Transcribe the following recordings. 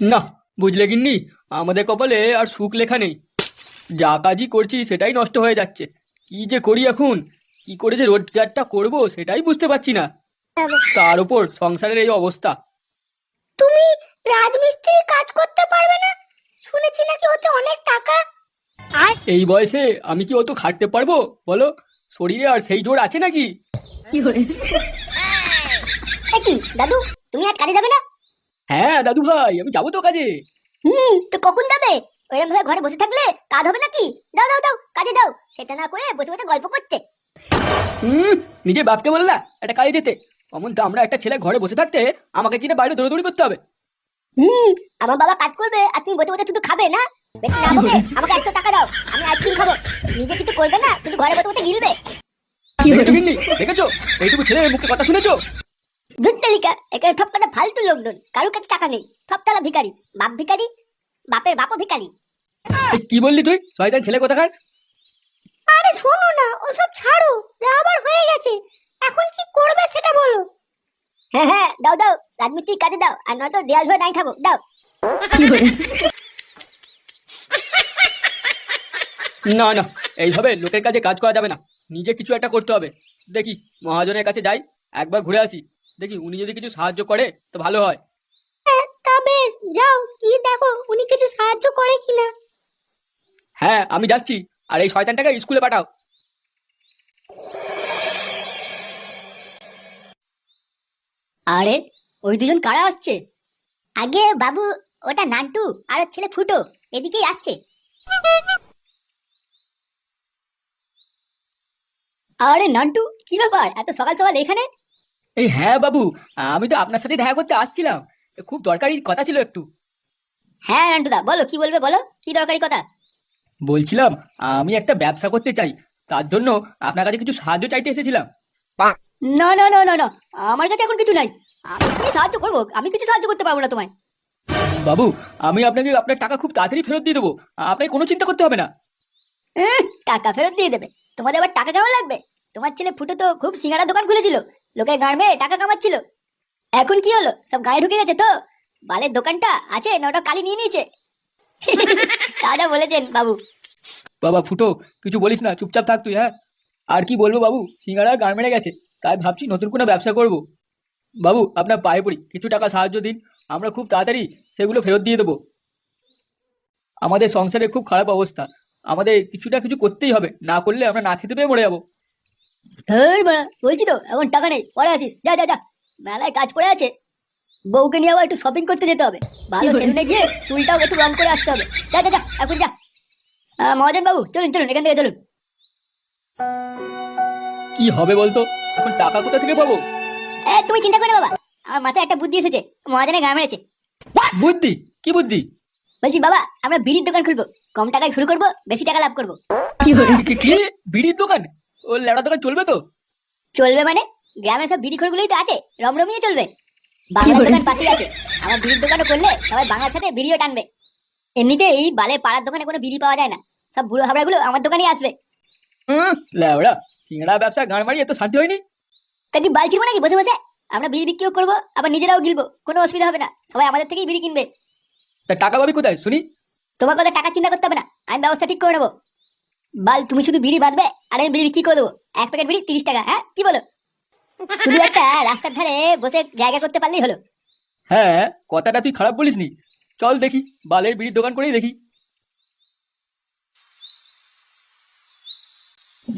না বুঝলে গিন্নি? আমাদের কপালে আর সুখ লেখা নেই। যা কাজই করছি সেটাই নষ্ট হয়ে যাচ্ছে। কি যে করি এখন? কি করে যে রোজগারটা করব সেটাই বুঝতে পারছি না। তার উপর সংসারের এই অবস্থা। তুমি রাজমিস্ত্রি কাজ করতে পারবে না? শুনেছি নাকি ওতে অনেক টাকা। আর এই বয়সে আমি কি অত খাটতে পারব? বলো শরীরে আর সেই জোর আছে নাকি? এ কি দাদু তুমি আজ কাজে যাবে না? হ্যাঁ দাদু ভাই আমি যাব তো কাজে। হুম তো কখন যাবে? ওইরকম ভাবে ঘরে বসে থাকলে কাজ হবে নাকি? দাও দাও দাও কাজে দাও। সেটা না করে বসে বসে গল্প করছে। হুম নিজের বাপকে বললে না একটা কাজে যেতে। অমন তো আমরা একটা ছেলে ঘরে বসে থাকতে আমাকে কিনে বাইরে দৌড়দৌড়ি করতে হবে। হুম আমার বাবা কাজ করবে আর তুমি বসে বসে শুধু খাবে না? বেশি না বকে আমাকে একশো টাকা দাও আমি আইসক্রিম খাব। নিজে কিছু করবে না শুধু ঘরে বসে বসে গিলবে। দেখেছ? এইটুকু ছেলের মুখে কথা শুনেছো? দুধতালিকা এখানে সব ফালতু লোকজন কারোর কাছে টাকা নেই। সবতলা ভিখারি বাপ ভিখারি বাপের বাপও ভিখারি। এই কি বললি তুই? শয়তান ছেলে কোথাকার? আরে শোনো না ওসব ছাড়ো যা আবার হয়ে গেছে। এখন কি করবে সেটা বলো। হ্যাঁ হ্যাঁ দাও দাও রাজমিস্ত্রি কাজে দাও আর নয়তো দেয়াল ধরে নাই থাকো দাও। না না এইভাবে লোকের কাছে কাজ করা যাবে না। নিজে কিছু একটা করতে হবে। দেখি মহাজনের কাছে যাই একবার ঘুরে আসি। দেখি উনি যদি কিছু সাহায্য করে তো ভালো হয়। হ্যাঁ, তা বেশ যাও কি দেখো উনি কিছু সাহায্য করে কিনা। হ্যাঁ আমি যাচ্ছি। আর এই শয়তানটাকে স্কুলে পাঠাও। আরে ওই দুজন কারা আসছে? আগে বাবু ওটা নান্টু আর ওর ছেলে ফুটো এদিকেই আসছে। আরে নান্টু কি ব্যাপার? এত সকাল সকাল এখানে? এই হ্যাঁ বাবু আমি তো আপনার সাথে দেখা করতে আসছিলাম। খুব দরকারি কথা ছিল একটু। হ্যাঁ নান্টুদা বলো কি বলবে বলো? কি দরকারি কথা? বলছিলাম আমি একটা ব্যবসা করতে চাই। তার জন্য আপনার কাছে কিছু সাহায্য চাইতে এসেছিলাম। না না না না না আমার কাছে এখন কিছু নাই। আমি কি সাহায্য করব? আমি কিছু সাহায্য করতে পারব না তোমায়। বাবু আমি আপনাকে আপনার টাকা খুব তাড়াতাড়ি ফেরত দিয়ে দেবো। আপনাকে কোনো চিন্তা করতে হবে না। টাকা ফেরত দিয়ে দেবে। তোমাদের আবার টাকা কেমন লাগবে? তোমার ছেলে ফুটো তো খুব সিঙ্গারা দোকান খুলেছিল। লোকের গান মেয়ে টাকা কামাচ্ছিল। এখন কি হলো? সব গায়ে ঢুকে গেছে তো? বালের দোকানটা আছে না ওটা কালি নিয়ে নিয়েছে? দাদা বলেছেন, বাবু। বাবা, ফুটো, কিছু বলিস না, চুপচাপ থাক তুই হ্যাঁ? আর কি বলব, বাবু? সিঙ্গারা গান মেরে গেছে, তাই ভাবছি নতুন কোনো ব্যবসা করব। বাবু, আপনার পায়ে পড়ি, কিছু টাকা সাহায্য দিন, আমরা খুব তাড়াতাড়ি সেগুলো ফেরত দিয়ে দেবো। আমাদের সংসারে খুব খারাপ অবস্থা, আমাদের কিছুটা কিছু করতেই হবে, না করলে আমরা না খেতে পেয়ে মরে যাব। ধর বাড়া, বলছি তো এখন টাকা নেই পরে আসিস যা যা যা। মেলায় কাজ পড়ে আছে বউকে নিয়ে আবার একটু শপিং করতে যেতে হবে। ভালো সেলুনে গিয়ে চুলটাও একটু রং করে আসতে হবে। যা যা যা এখন যা। মহাজন বাবু চলুন চলুন এখান থেকে চলুন। কি হবে বলতো? এখন টাকা কোথা থেকে পাবো? এ তুমি চিন্তা করে বাবা। আমার মাথায় একটা বুদ্ধি এসেছে মহাজনের গা মেরেছে। বুদ্ধি? কি বুদ্ধি? বলছি বাবা আমরা বিড়ির দোকান খুলবো। কম টাকায় শুরু করব বেশি টাকা লাভ করব। কি- কি? বিড়ির দোকান? ও ল্যাড়া দোকান চলবে তো? চলবে মানে? গ্রামে সব বিড়ি খোরগুলোই তো আছে রমরমিয়ে চলবে। বাংলার দোকান পাশেই আছে আমার বিড়ির দোকানও করলে সবাই বাংলার সাথে বিড়িও টানবে। এমনিতে এই বালে পাড়ার দোকানে কোনো বিড়ি পাওয়া যায় না সব বুড়ো হাবড়াগুলো আমার দোকানেই আসবে। হুম, ল্যাওড়া সিঙ্গাড়া ব্যবসা গান মারি এত শান্তি হয়নি? তা কি বাল ছিড়বো নাকি বসে বসে? আমরা বিড়ি বিক্রিও করব আবার নিজেরাও গিলবো কোনো অসুবিধা হবে না সবাই আমাদের থেকেই বিড়ি কিনবে। তা টাকা পাবি কোথায় শুনি? তোমার কথা টাকা চিন্তা করতে হবে না আমি ব্যবস্থা ঠিক করে নেব। বাল তুমি শুধু বিড়ি বাঁধবে আর আমি বিড়ি বিক্রি করে দেবো। এক প্যাকেট বিড়ি তিরিশ টাকা হ্যাঁ? কি বলো? শুধু একটা রাস্তার ধারে বসে জায়গা করতে পারলেই হলো। হ্যাঁ কথাটা তুই খারাপ বলিসনি। চল দেখি বালের বিড়ির দোকান করেই দেখি।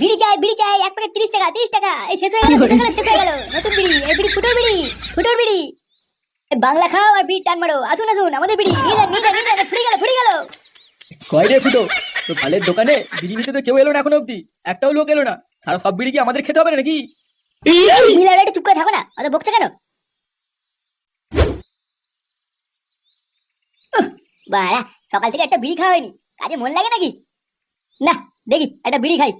বিড়ি চাই বিড়ি চাই এক প্যাকেট তিরিশ টাকা তিরিশ টাকা। এই শেষ হয়ে গেল শেষ হয়ে গেল নতুন বিড়ি এই বিড়ি ফুটোর বিড়ি ফুটোর বিড়ি। বাংলা খাও আর বিড়ি টান মারো। আসুন আসুন আমাদের বিড়ি নিয়ে যান নিয়ে যান নিয়ে যান ফুড়ে গেল ফুড়ে গেল। কয় রে ফুটো? তো বালের দোকানে বিড়ি নিতে তো কেউ এলো না এখনও অব্দি একটাও লোক এলো না। সারা সব বিড়ি কি আমাদের খেতে হবে নাকি? চুপ করে থাকো না অত বকছো কেন? বাড়া, সকাল থেকে একটা বিড়ি খাওয়া হয়নি। কাজে মন লাগে নাকি? না, দেখি, একটা বিড়ি খাই।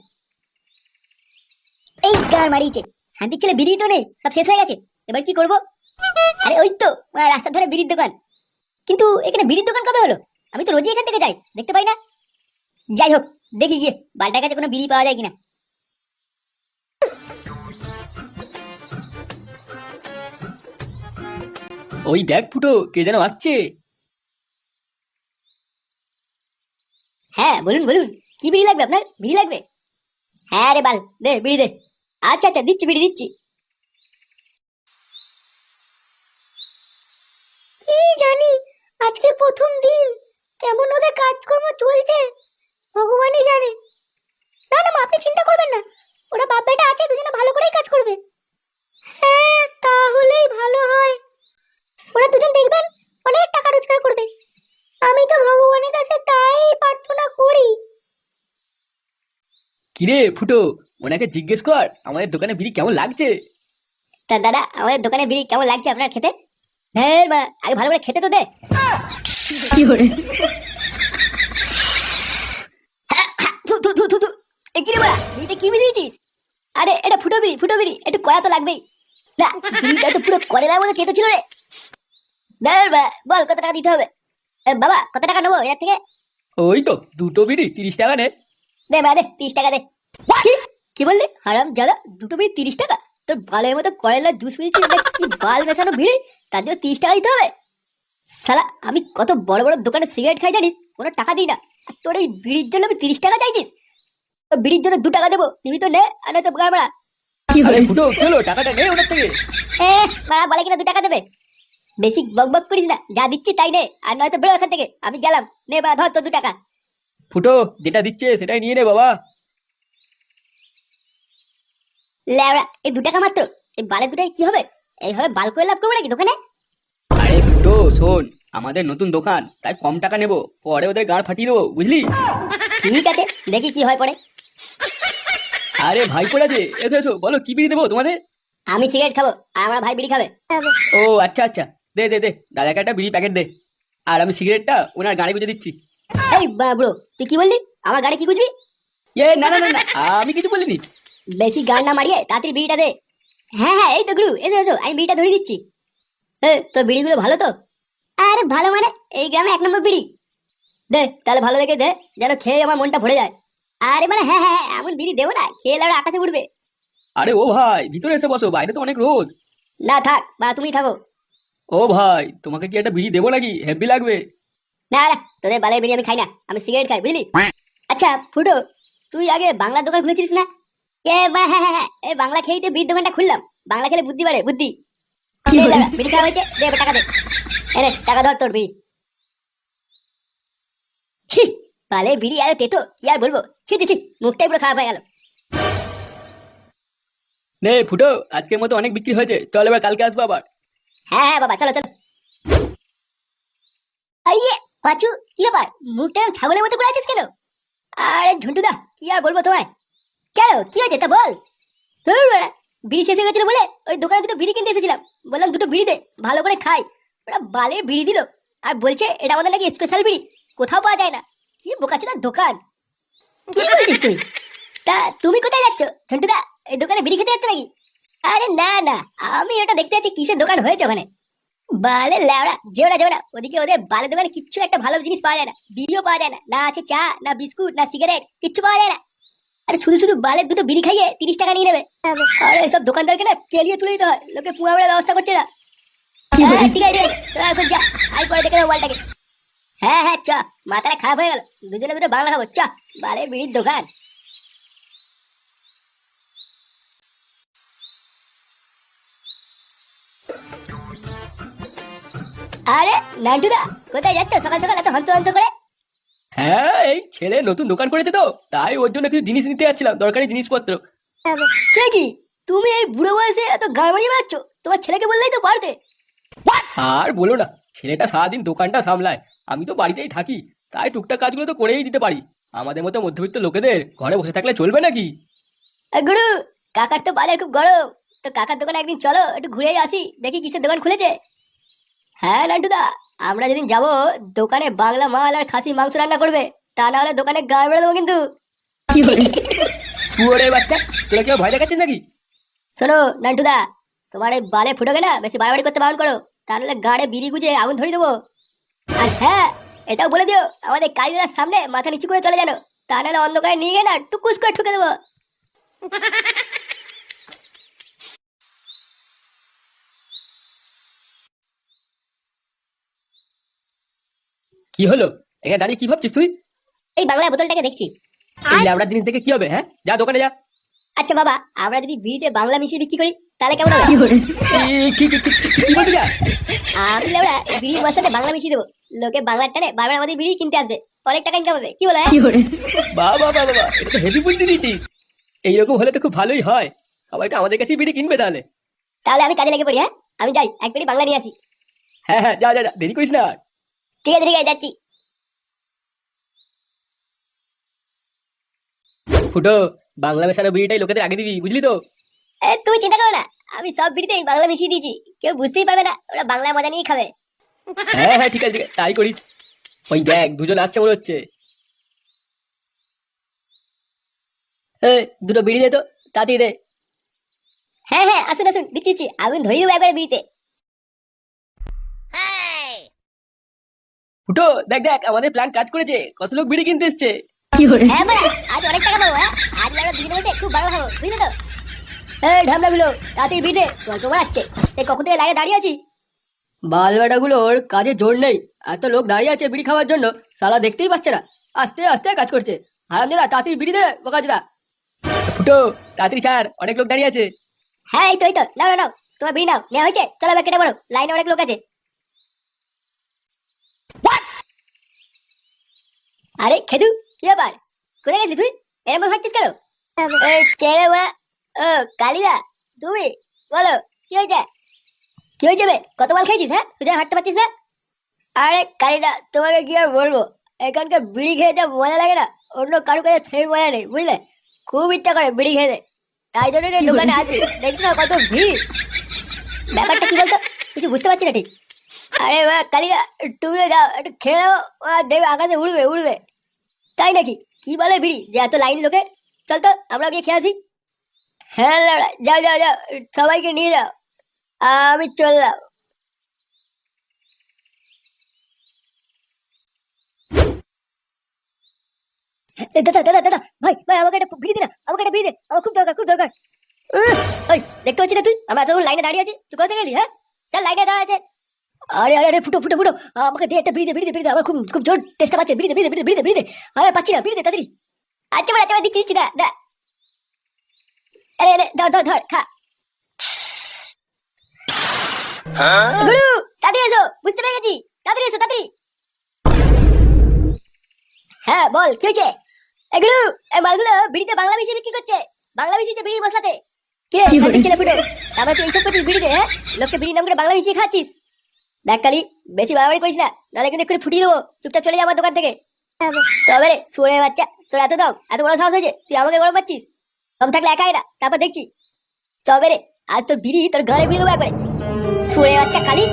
এই গার মারিয়েছে। শান্তির ছেলে বিড়ি তো নেই, সব শেষ হয়ে গেছে। এবার কি করব? আরে ওই তো রাস্তার ধারে বিড়ির দোকান। কিন্তু এখানে বিড়ির দোকান কবে হলো? আমি তো রোজই এখান থেকে যাই, দেখতে পাই না। যাই হোক দেখি গিয়ে বালটার কাছে কোনো বিড়ি পাওয়া যায় কিনা। ওই দেখ ফুটো কে যেন আসছে। হ্যাঁ বলুন বলুন কি বিড়ি লাগবে আপনার? বিড়ি লাগবে? হ্যাঁ রে বাল দে বিড়ি দে। আচ্ছা আচ্ছা দিচ্ছি বিড়ি দিচ্ছি। কি জানি আজকে প্রথম দিন কেমন ওদের কাজকর্ম চলছে? ভগবানই জানে। না না মা, আপনি চিন্তা করবেন না। ওরা বাপ বেটা আছে দুজনে ভালো করেই কাজ করবে। হ্যাঁ তাহলেই ভালো হয়। ওরা দুজন দেখবেন অনেক টাকা রোজগার করবে। আমি তো ভগবানের কাছে তাই প্রার্থনা করি। কিরে ফুটো ওনাকে জিজ্ঞেস কর আমাদের দোকানে বিড়ি কেমন লাগছে? তা দাদা আমাদের দোকানে বিড়ি কেমন লাগছে আপনার খেতে? হ্যাঁ মা আগে ভালো করে খেতে তো দে। কি করে? কি মিশিয়েছিস আরে এটা ফুটো বিড়ি ফুটো বিড়ি একটু কড়া তো লাগবেই। না বিড়িটা তো পুরো কড়েলার মতো কেতো ছিল রে। দাঁড় বল কত টাকা দিতে হবে? বাবা কত টাকা নেব এর থেকে? ওই তো দুটো বিড়ি তিরিশ টাকা নে। দে মা দে তিরিশ টাকা দে। কি? কি বললি? হারাম জাদা দুটো বিড়ি তিরিশ টাকা? তোর বালের মতো কয়লার জুস এটা কি বাল মেশানো ভিড়ি তার জন্য তিরিশ টাকা দিতে হবে। শালা আমি কত বড় বড় দোকানে সিগারেট খাই জানিস? কোনো টাকা দিই না। তোর এই বিড়ির জন্য আমি তিরিশ টাকা চাইছিস? তো বিড়ির জন্য দু টাকা দেবো। নিবি তো নে আর নয়তো গায়ে মারা। আরে ফুটো চলো টাকাটা নে ওনার থেকে। এ মারা বলে কিনা দু টাকা দেবে। বেশি বক বক করিস না যা দিচ্ছি তাই নে আর নয়তো বেরো এখান থেকে। আমি গেলাম নে বা ধর তোর দু টাকা। ফুটো যেটা দিচ্ছে সেটাই নিয়ে নে বাবা। ল্যাবড়া এই দু টাকা মাত্র এই বালে দুটাই কি হবে? এইভাবে বাল করে লাভ করব নাকি দোকানে? আরে ফুটো শোন আমাদের নতুন দোকান তাই কম টাকা নেব পরে ওদের গাড় ফাটিয়ে দেবো বুঝলি? ঠিক আছে দেখি কি হয় পরে। আরে ভাই পড়েছে এসো এসো বলো কি বিড়ি দেবো তোমাদের? আমি সিগারেট খাব আর আমার ভাই বিড়ি খাবে। ও আচ্ছা আচ্ছা। দে দে দে। দাদাকে একটা বিড়ি প্যাকেট দে। আর আমি সিগারেটটা ওনার গাড়ি বুঝে দিচ্ছি। এই ব্রো তুই কি বললি? আমার গাড়ি কি বুঝবি? এ না না না না আমি কিছু বলিনি। বেশি গান না মারিয়ে তাড়াতাড়ি বিড়িটা দে। হ্যাঁ হ্যাঁ এই তো গুরু এসো এসো আমি বিড়িটা ধরে দিচ্ছি। এ তোর বিড়িগুলো ভালো তো? আরে ভালো মানে এই গ্রামে এক নম্বর বিড়ি। দে তাহলে ভালো দেখে দে যেন খেয়ে আমার মনটা ভরে যায়। আরে মানে হ্যাঁ হ্যাঁ হ্যাঁ, এমন বিড়ি দেবো না খেয়ে লাউড়া আকাশে উঠবে আরে ও ভাই ভিতরে এসে বসো বাইরে তো অনেক রোদ। না থাক বা তুমি থাকো। ও ভাই তোমাকে কি একটা বিড়ি দেবো নাকি? হেভি লাগবে। না না তোদের বালের বিড়ি আমি খাই না আমি সিগারেট খাই বুঝলি? আচ্ছা ফুটো তুই আগে বাংলা দোকান খুলেছিস না? এ বা হ্যাঁ হ্যাঁ হ্যাঁ এই বাংলা খেয়েই তো বিড়ির দোকানটা খুললাম। বাংলা খেলে বুদ্ধি বাড়ে বুদ্ধি। বিড়ি খাওয়া হয়েছে দে টাকা দে। এনে টাকা ধর তোর বিড়ি। ছি বালে বিড়ি আর তেতো কি আর বলব? ছি ছি ছি মুখটাই পুরো খারাপ হয়ে গেল। নে ফুটো আজকের মতো অনেক বিক্রি হয়েছে। চল এবার কালকে আসব আবার। হ্যাঁ হ্যাঁ বাবা চলো চলো। আরে পাচু কি ব্যাপার? মুখটা ছাগলের মতো করে আছিস কেন? আরে ঝন্টুদা কি আর বলব তোমায়? কেন কি হয়েছে তা বল। ধুর বাড়া, বিড়ি শেষ হয়ে গেছিল বলে ওই দোকানে দুটো বিড়ি কিনতে এসেছিলাম। বললাম দুটো বিড়ি দে ভালো করে খাই। ওরা বালে বিড়ি দিল। আর বলছে এটা আমাদের নাকি স্পেশাল বিড়ি কোথাও পাওয়া যায় না। কি বোকাচোদার দোকান? কি বলছিস তুই? তা তুমি কোথায় যাচ্ছ? ঝন্টুদা এই দোকানে বিড়ি খেতে যাচ্ছ নাকি? আরে না না আমি ওটা দেখতে যাচ্ছি কিসের দোকান হয়েছে ওখানে? বালে ল্যাওড়া যেও না যেও না ওদিকে ওদের বালের দোকানে কিচ্ছু একটা ভালো জিনিস পাওয়া যায় না। বিড়িও পাওয়া যায় না না আছে চা না বিস্কুট না সিগারেট কিচ্ছু পাওয়া যায় না। আরে শুধু শুধু বালের দুটো বিড়ি খাইয়ে তিরিশ টাকা নিয়ে নেবে। আরে এসব দোকানদারকে না কেলিয়ে তুলে দিতে হয় লোকে পুয়া ব্যবস্থা করছে না। হ্যাঁ, ঠিক আছে এখন যা পরে দেখে হ্যাঁ হ্যাঁ চ। মাথাটা খারাপ হয়ে গেল। দুজনে দুটো বাংলা খাব। চ। বালে বিড়ির দোকান। আরে নান্টুদা কোথায় যাচ্ছ? সকাল সকাল এত হন্ত হন্ত করে। হ্যাঁ এই ছেলে নতুন দোকান করেছে তো। তাই ওর জন্য কিছু জিনিস নিতে যাচ্ছিলাম দরকারি জিনিসপত্র। সে কি? তুমি এই বুড়ো বয়সে এত গাড় বেড়াচ্ছ তোমার ছেলেকে বললেই তো পারতে। আর বলো না ছেলেটা সারাদিন দোকানটা সামলায় আমি তো বাড়িতেই থাকি তাই টুকটাক কাজগুলো তো করেই দিতে পারি। আমাদের মতো মধ্যবিত্ত লোকেদের ঘরে বসে থাকলে চলবে নাকি? গুরু কাকার তো বাজার খুব গরম। তো কাকার দোকানে একদিন চলো একটু ঘুরে আসি দেখি কিসের দোকান খুলেছে। হ্যাঁ নান্টুদা আমরা যেদিন যাব দোকানে বাংলা মাল আর খাসি মাংস রান্না করবে। তা না হলে দোকানে গায়ে বেড়ে দেবো কিন্তু। পুয়ারে বাচ্চা তোরা কেউ ভয় দেখাচ্ছিস নাকি? শোনো নান্টুদা তোমার এই বালে ফুটোকে না বেশি বাড়াবাড়ি করতে বারণ করো। তাহলে গাড়ে বিড়ি গুজে আগুন ধরিয়ে দেবো। আর হ্যাঁ এটাও বলে দিও আমাদের কারিগরের সামনে মাথা নিচু করে চলে যেন। তা নাহলে অন্ধকারে নিয়ে গিয়ে না টুকুস করে ঠুকে দেবো। কি হলো? এখানে দাঁড়িয়ে কি ভাবছিস তুই? এই বাংলার বোতলটাকে দেখছি। এই ল্যাবড়া জিনিস থেকে কি হবে হ্যাঁ? যা দোকানে যা। আচ্ছা বাবা আমরা যদি বিড়িতে বাংলা মিশিয়ে বিক্রি করি তাহলে কেমন হবে? কি কি কি- কি- কি বলতে যা আমি লেবড়া বিড়ির মশলাতে বাংলা মিশিয়ে দেবো। লোকে বাংলার টানে বারবার আমাদের বিড়ি কিনতে আসবে। অনেক টাকা ইনকাম হবে। কি বলে হ্যাঁ? বাবা বাবা বাবা এটা তো হেভি বুদ্ধি দিয়েছিস। এইরকম হলে তো খুব ভালোই হয়। সবাই তো আমাদের কাছেই বিড়ি কিনবে তাহলে। তাহলে আমি কাজে লেগে পড়ি হ্যাঁ? আমি যাই এক পেটি বাংলা নিয়ে আসি। হ্যাঁ হ্যাঁ যা যা যা দেরি করিস না। ঠিক আছে ঠিক আছে যাচ্ছি। ফুটো বাংলা মেশানো বিড়িটাই লোকেদের আগে দিবি বুঝলি তো? তুমি চিন্তা করো না আমি সব বিড়িতেই বাংলা মিশিয়ে দিয়েছি। কেউ বুঝতেই পারবে না ওরা বাংলা মজা নিয়ে খাবে। হ্যাঁ হ্যাঁ ঠিক আছে তাই করিস ওই দেখ দুজন আসছে মনে হচ্ছে। দুটো বিড়ি দে তো তাড়াতাড়ি দে। হ্যাঁ হ্যাঁ আসুন আসুন দিচ্ছি দিচ্ছি আগুন ধরিয়ে দেবো একবারে বিড়িতে। ফুটো দেখ দেখ আমাদের প্ল্যান কাজ করেছে কত লোক বিড়ি কিনতে এসছে। হ্যাঁ বাড়া আজ অনেক টাকা পাবো হ্যাঁ? আজ আমরা বিড়ি বলতে খুব ভালো খাব বুঝলে তো? এই ঢামনা গুলো রাতের বিড়ে গল্প বাড়াচ্ছে এই কখন থেকে লাগে দাঁড়িয়ে আছি বালবেটাগুলোর কাজে জোর নেই। এত লোক দাঁড়িয়ে আছে বিড়ি খাওয়ার জন্য সালা দেখতেই পাচ্ছে না। আস্তে আস্তে কাজ করছে। হারাম দাদা তাড়াতাড়ি বিড়ি দে বোকাচোদা ফুটো তাড়াতাড়ি ছাড় অনেক লোক দাঁড়িয়ে আছে। হ্যাঁ এই তো এই তো নাও নাও তোমার বিড়ি নাও নেওয়া হয়েছে? চলো এবার কেটে বলো লাইনে অনেক লোক আছে। আরে খেদু কি ব্যাপার? কোথায় গেছিস তুই? এরকম হাঁটছিস কেন? এই কে রে বাড়া? ও কালিদা তুমি বলো কি হয়েছে? কি হয়েছে বে? কত মাল খেয়েছিস হ্যাঁ? তুই হাঁটতে পারছিস না? আরে কালিদা তোমাকে কি আর বলব? এখানকার বিড়ি খেয়ে যা মজা লাগে না। অন্য কারও কাছে সেই মজা নেই বুঝলে? খুব ইচ্ছা করে বিড়ি খেতে। তাই জন্য দোকানে আছি দেখছি না কত ভিড়। ব্যাপারটা কি বলতো? কিছু বুঝতে পারছি না ঠিক। আরে বা কালিদা তুমিও যাও একটু খেয়ে নাও। ও দেবে আকাশে উড়বে উড়বে। তাই নাকি? কি বলে বিড়ি যে এত লাইন লোকে? চল তো আমরা গিয়ে খেয়ে আসি। হ্যাঁ লাউড়া, যাও যাও যাও সবাইকে নিয়ে যাও। আমি চললাম। দাদা দাদা দাদা ভাই ভাই আমাকে একটা বিড়ি দে না আমাকে একটা বিড়ি দে আমার খুব দরকার খুব দরকার। ওই দেখতে পাচ্ছি না তুই? আমরা এত লাইনে দাঁড়িয়ে আছি তুই কোথায় গেলি হ্যাঁ? চল লাইনে দাঁড়া আছে। আরে আরে আরে ফুটো ফুটো ফুটো আমাকে দে একটা বিড়ি দে দে আমার খুব খুব জোর টেস্টটা পাচ্ছে। বিড়ি দে বিড়ি দে বিড়ি দে আরে পাচ্ছি না বিড়ি দে তাড়াতাড়ি। আচ্ছা আচ্ছা দিচ্ছি দিচ্ছি দা আরে আরে ধর ধর ধর খা। গুরু তাড়াতাড়ি এসো বুঝতে পেরে গেছি। তাড়াতাড়ি এসো তাড়াতাড়ি। হ্যাঁ বল কি হয়েছে? এগুলো এই মালগুলো বিড়িতে বাংলা মিশিয়ে বিক্রি করছে। বাংলা মিশিয়েছে বিড়ি মশলাতে। কে ছেলে ফুটে। তারপরে তুই এইসব করছিস বিড়িতে হ্যাঁ? লোককে বিড়ি নাম করে বাংলা মিশিয়ে খাচ্ছিস। দেখ কালি বেশি বাড়াবাড়ি করিস না নাহলে কিন্তু একটু ফুটিয়ে দেবো। চুপচাপ চলে যা আমার দোকান থেকে। তবে রে শুয়ে বাচ্চা তোর এত দাও এত বড় সাহস হয়েছে তুই আমাকে গরম পাচ্ছিস দম থাকলে একাই না তারপর দেখছি তবে রে আজ তোর বিড়ি তোর ঘরে বিয়ে দেবো একবারে ছুঁড়ে বাচ্চা খালি